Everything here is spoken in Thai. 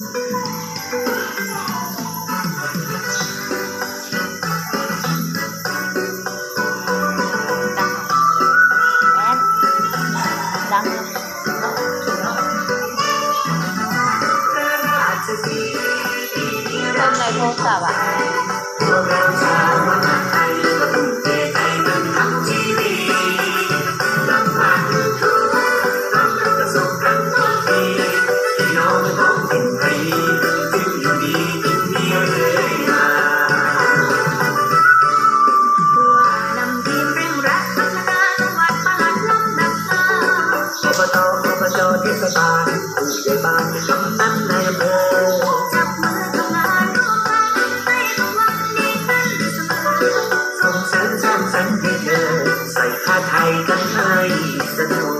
คนในโทรศัพท์อ่ะ Chinese.